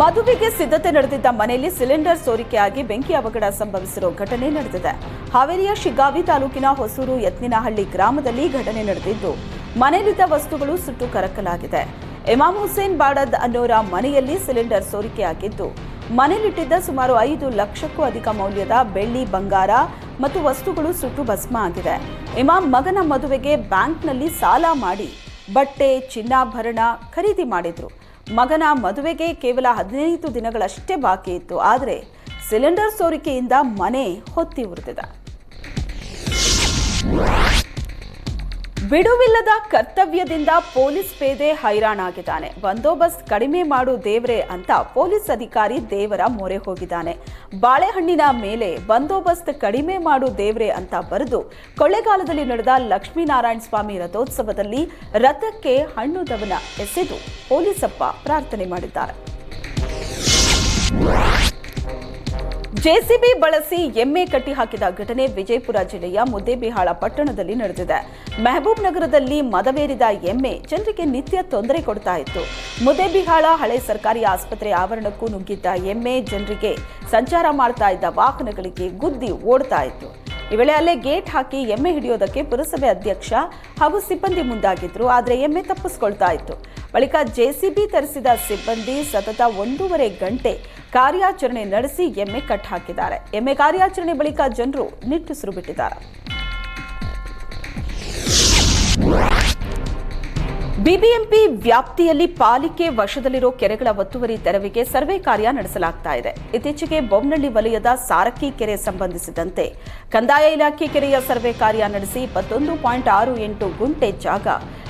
ಮದುವೆಗೆ ಸಿದ್ಧತೆ ನಡೆದಿದ್ದ ಮನೆಯಲ್ಲಿ ಸಿಲಿಂಡರ್ ಸೋರಿಕೆಯಾಗಿ ಬೆಂಕಿ ಅವಘಡ ಸಂಭವಿಸಿರೋ ಘಟನೆ ನಡೆದಿದೆ. ಹಾವೇರಿಯ ಶಿಗ್ಗಾವಿ ತಾಲೂಕಿನ ಹೊಸೂರು ಯತ್ನಿನಹಳ್ಳಿ ಗ್ರಾಮದಲ್ಲಿ ಘಟನೆ ನಡೆದಿದ್ದು, ಮನೆಯಲ್ಲಿದ್ದ ವಸ್ತುಗಳು ಸುಟ್ಟು ಕರಕಲಾಗಿದೆ. ಇಮಾಮ್ ಹುಸೇನ್ ಬಾಡದ್ ಅನ್ನೋರ ಮನೆಯಲ್ಲಿ ಸಿಲಿಂಡರ್ ಸೋರಿಕೆಯಾಗಿದ್ದು, ಮನೆಯಲ್ಲಿಟ್ಟಿದ್ದ ಸುಮಾರು ಐದು ಲಕ್ಷಕ್ಕೂ ಅಧಿಕ ಮೌಲ್ಯದ ಬೆಳ್ಳಿ ಬಂಗಾರ ಮತ್ತು ವಸ್ತುಗಳು ಸುಟ್ಟು ಭಸ್ಮ ಆಗಿದೆ. ಇಮಾಮ್ ಮಗನ ಮದುವೆಗೆ ಬ್ಯಾಂಕ್ನಲ್ಲಿ ಸಾಲ ಮಾಡಿ ಬಟ್ಟೆ, ಚಿನ್ನಾಭರಣ ಖರೀದಿ ಮಾಡಿದ್ರು. ಮಗನ ಮದುವೆಗೆ ಕೇವಲ ಹದಿನೈದು ದಿನಗಳಷ್ಟೇ ಬಾಕಿ ಇತ್ತು. ಆದರೆ ಸಿಲಿಂಡರ್ ಸೋರಿಕೆಯಿಂದ ಮನೆ ಹೊತ್ತಿ ಉರಿದಿದೆ. ಬಿಡುವಿಲ್ಲದ ಕರ್ತವ್ಯದಿಂದ ಪೊಲೀಸ್ ಪೇದೆ ಹೈರಾಣಾಗಿದ್ದಾನೆ. ಬಂದೋಬಸ್ತ್ ಕಡಿಮೆ ಮಾಡು ದೇವ್ರೆ ಅಂತ ಪೊಲೀಸ್ ಅಧಿಕಾರಿ ದೇವರ ಮೊರೆ ಹೋಗಿದ್ದಾನೆ. ಬಾಳೆಹಣ್ಣಿನ ಮೇಲೆ ಬಂದೋಬಸ್ತ್ ಕಡಿಮೆ ಮಾಡು ದೇವ್ರೆ ಅಂತ ಬರೆದು, ಕೊಳ್ಳೆಗಾಲದಲ್ಲಿ ನಡೆದ ಲಕ್ಷ್ಮೀನಾರಾಯಣ ಸ್ವಾಮಿ ರಥೋತ್ಸವದಲ್ಲಿ ರಥಕ್ಕೆ ಹಣ್ಣು ದವನ ಎಸೆದು ಪೊಲೀಸಪ್ಪ ಪ್ರಾರ್ಥನೆ ಮಾಡಿದ್ದಾರೆ. ಜೆಸಿಬಿ ಬಳಸಿ ಎಮ್ಮೆ ಕಟ್ಟಿ ಹಾಕಿದ ಘಟನೆ ವಿಜಯಪುರ ಜಿಲ್ಲೆಯ ಮುದ್ದೇಬಿಹಾಳ ಪಟ್ಟಣದಲ್ಲಿ ನಡೆದಿದೆ. ಮೆಹಬೂಬ್ ನಗರದಲ್ಲಿ ಮದವೇರಿದ ಎಮ್ಮೆ ಜನರಿಗೆ ನಿತ್ಯ ತೊಂದರೆ ಕೊಡ್ತಾ ಇತ್ತು. ಮುದ್ದೇಬಿಹಾಳ ಹಳೆ ಸರ್ಕಾರಿ ಆಸ್ಪತ್ರೆ ಆವರಣಕ್ಕೂ ನುಗ್ಗಿದ್ದ ಎಮ್ಮೆ ಜನರಿಗೆ ಸಂಚಾರ ಮಾಡ್ತಾ ಇದ್ದ ವಾಹನಗಳಿಗೆ ಗುದ್ದಿ ಓಡ್ತಾ ಇತ್ತು. ಈ ವೇಳೆ ಅಲ್ಲೇ ಗೇಟ್ ಹಾಕಿ ಎಮ್ಮೆ ಹಿಡಿಯೋದಕ್ಕೆ ಪುರಸಭೆ ಅಧ್ಯಕ್ಷ ಹಾಗೂ ಸಿಬ್ಬಂದಿ ಮುಂದಾಗಿದ್ರು, ಆದರೆ ಎಮ್ಮೆ ತಪ್ಪಿಸ್ಕೊಳ್ತಾ ಇತ್ತು. ಬಳಿಕ ಜೆಸಿಬಿ ತರಿಸಿದ ಸಿಬ್ಬಂದಿ ಸತತ ಒಂದೂವರೆ ಗಂಟೆ ಕಾರ್ಯಾಚರಣೆ ನಡೆಸಿ ಎಮ್ಮೆ ಕಟ್ ಹಾಕಿದ್ದಾರೆ. ಎಮ್ಮೆ ಕಾರ್ಯಾಚರಣೆ ಬಳಿಕ ಜನರು ನಿಟ್ಟುಸಿರು ಬಿಟ್ಟಿದ್ದಾರೆ. ಬಿಬಿಎಂಪಿ ವ್ಯಾಪ್ತಿಯಲ್ಲಿ ಪಾಲಿಕೆ ವಶದಲ್ಲಿರೋ ಕೆರೆಗಳ ಒತ್ತುವರಿ ತೆರವಿಗೆ ಸರ್ವೆ ಕಾರ್ಯ ನಡೆಸಲಾಗ್ತಾ ಇದೆ. ಇತ್ತೀಚೆಗೆ ಬೊಮ್ಮನಹಳ್ಳಿ ವಲಯದ ಸಾರಕ್ಕಿ ಕೆರೆ ಸಂಬಂಧಿಸಿದಂತೆ ಕಂದಾಯ ಇಲಾಖೆ ಕೆರೆಯ ಸರ್ವೆ ಕಾರ್ಯ ನಡೆಸಿ ಇಪ್ಪತ್ತೊಂದು ಪಾಯಿಂಟ್ ಆರು ಎಂಟು ಗುಂಟೆ ಜಾಗ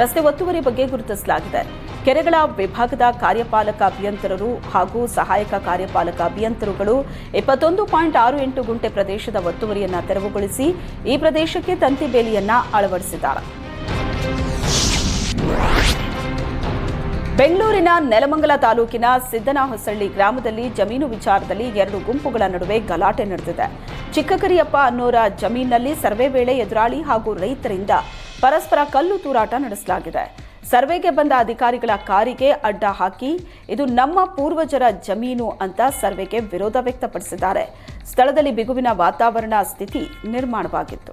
ರಸ್ತೆ ಒತ್ತುವರಿ ಬಗ್ಗೆ ಗುರುತಿಸಲಾಗಿದೆ. ಕೆರೆಗಳ ವಿಭಾಗದ ಕಾರ್ಯಪಾಲಕ ಅಭಿಯಂತರರು ಹಾಗೂ ಸಹಾಯಕ ಕಾರ್ಯಪಾಲಕ ಅಭಿಯಂತರುಗಳು ಇಪ್ಪತ್ತೊಂದು ಪಾಯಿಂಟ್ ಆರು ಎಂಟು ಗುಂಟೆ ಪ್ರದೇಶದ ಒತ್ತುವರಿಯನ್ನು ತೆರವುಗೊಳಿಸಿ ಈ ಪ್ರದೇಶಕ್ಕೆ ತಂತಿ ಬೇಲಿಯನ್ನ ಅಳವಡಿಸಿದ್ದಾರೆ. ಬೆಂಗಳೂರಿನ ನೆಲಮಂಗಲ ತಾಲೂಕಿನ ಸಿದ್ದನಹೊಸಳ್ಳಿ ಗ್ರಾಮದಲ್ಲಿ ಜಮೀನು ವಿಚಾರದಲ್ಲಿ ಎರಡು ಗುಂಪುಗಳ ನಡುವೆ ಗಲಾಟೆ ನಡೆದಿದೆ. ಚಿಕ್ಕಕರಿಯಪ್ಪ ಅನ್ನೋರ ಜಮೀನಿನಲ್ಲಿ ಸರ್ವೆ ವೇಳೆ ಎದುರಾಳಿ ಹಾಗೂ ರೈತರಿಂದ ಪರಸ್ಪರ ಕಲ್ಲು ತೂರಾಟ ನಡೆಸಲಾಗಿದೆ. ಸರ್ವೆಗೆ ಬಂದ ಅಧಿಕಾರಿಗಳ ಕಾರಿಗೆ ಅಡ್ಡ ಹಾಕಿ, ಇದು ನಮ್ಮ ಪೂರ್ವಜರ ಜಮೀನು ಅಂತ ಸರ್ವೆಗೆ ವಿರೋಧ ವ್ಯಕ್ತಪಡಿಸಿದ್ದಾರೆ. ಸ್ಥಳದಲ್ಲಿ ಬಿಗುವಿನ ವಾತಾವರಣ ಸ್ಥಿತಿ ನಿರ್ಮಾಣವಾಗಿತ್ತು.